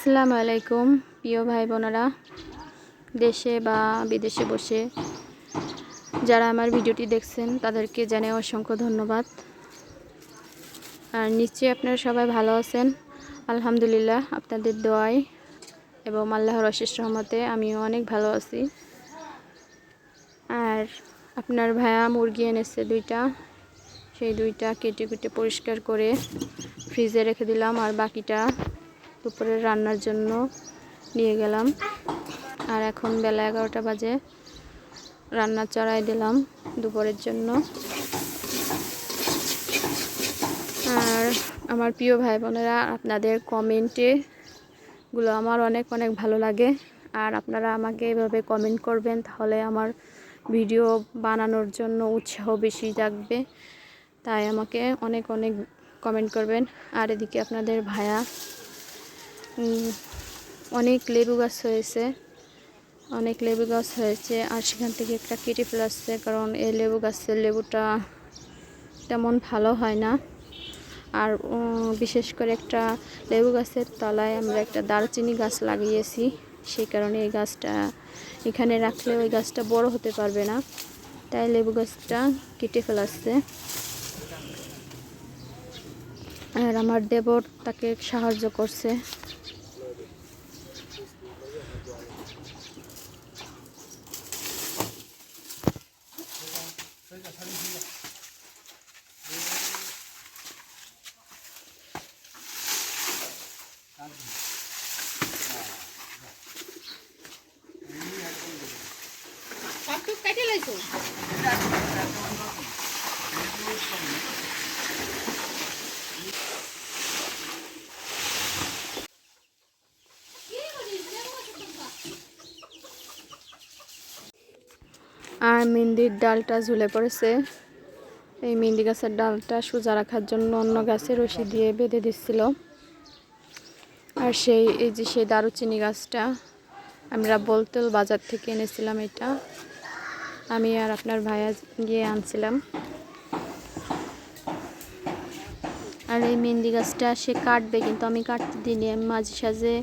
আসসালামু আলাইকুম, প্রিয় ভাই বোনেরা দেশে বা বিদেশে বসে যারা আমার ভিডিওটি দেখছেন, তাদেরকে জানাই অসংখ্য ধন্যবাদ। আর নিশ্চয়ই আপনারা সবাই ভালো আছেন। আলহামদুলিল্লাহ, আপনাদের দোয়ায় এবং আল্লাহর অশেষ রহমতে আমিও অনেক ভালো আছি। আর আপনার ভাইয়া মুরগি এনেছে দুইটা। সেই দুইটা কেটে কেটে পরিষ্কার করে ফ্রিজে রেখে দিলাম। আর বাকিটা দুপুরে রান্নার জন্য নিয়ে গেলাম। আর এখন বেলা এগারোটা বাজে। রান্না চড়াই দিলাম দুপুরের জন্য। আর আমার প্রিয় ভাই বোনেরা, আপনাদের কমেন্টে গুলো আমার অনেক অনেক ভালো লাগে। আর আপনারা আমাকে এভাবে কমেন্ট করবেন, তাহলে আমার ভিডিও বানানোর জন্য উৎসাহ বেশি জাগবে। তাই আমাকে অনেক অনেক কমেন্ট করবেন। আর এদিকে আপনাদের ভায়া অনেক লেবু গাছ হয়েছে। অনেক লেবু গাছ হয়েছে আর সেখান থেকে একটা কেটে ফেলাচ্ছে কারণ এই লেবু গাছের লেবুটা তেমন ভালো হয় না। আর বিশেষ করে একটা লেবু গাছের তলায় আমরা একটা দারচিনি গাছ লাগিয়েছি। সেই কারণে এই গাছটা এখানে রাখলে ওই গাছটা বড় হতে পারবে না। তাই লেবু গাছটা কেটে ফেলাচ্ছে আর আমার দেবর তাকে সাহায্য করছে। আর মেহেন্দির ডালটা ঝুলে পড়েছে। এই মেহেন্দি গাছের ডালটা সোজা রাখার জন্য অন্য গাছের রশি দিয়ে বেঁধে দিচ্ছিল। আর সেই, এই যে সেই দারুচিনি গাছটা, আমরা বলতেল বাজার থেকে এনেছিলাম এটা। আমি আর আপনার ভাইয়া গিয়ে আনছিলাম। আর এই মেহেন্দি গাছটা সে কাটবে কিন্তু আমি কাটতে দিইনি, আমি মাঝে সাঝে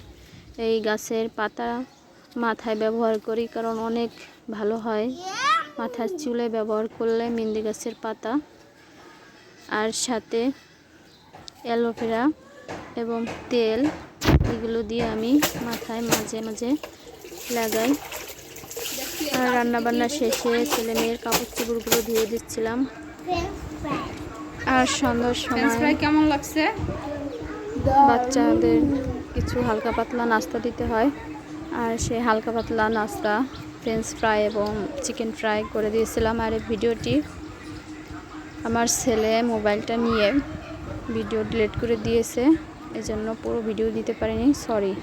এই গাছের পাতা মাথায় ব্যবহার করি কারণ অনেক ভালো হয়। মাথার চুলে ব্যবহার করলে মেহেন্দি গাছের পাতা আর সাথে অ্যালোভেরা এবং তেল এগুলো দিয়ে আমি মাথায় মাঝে মাঝে লাগাই। রান্নাবান্না শেষে ছেলে মেয়ের কাপড় চোপড়গুলো ধুয়ে দিচ্ছিলাম। আর সন্ধ্যার সময় কেমন লাগছে? বাচ্চাদের কিছু হালকা পাতলা নাস্তা দিতে হয়। আর সেই হালকা পাতলা নাস্তা ফ্রেঞ্চ ফ্রাই এবং চিকেন ফ্রাই করে দিয়েছিলাম। আর এই ভিডিওটি আমার ছেলে মোবাইলটা নিয়ে ভিডিও ডিলিট করে দিয়েছে। এজন্য পুরো ভিডিও দিতে পারিনি সরি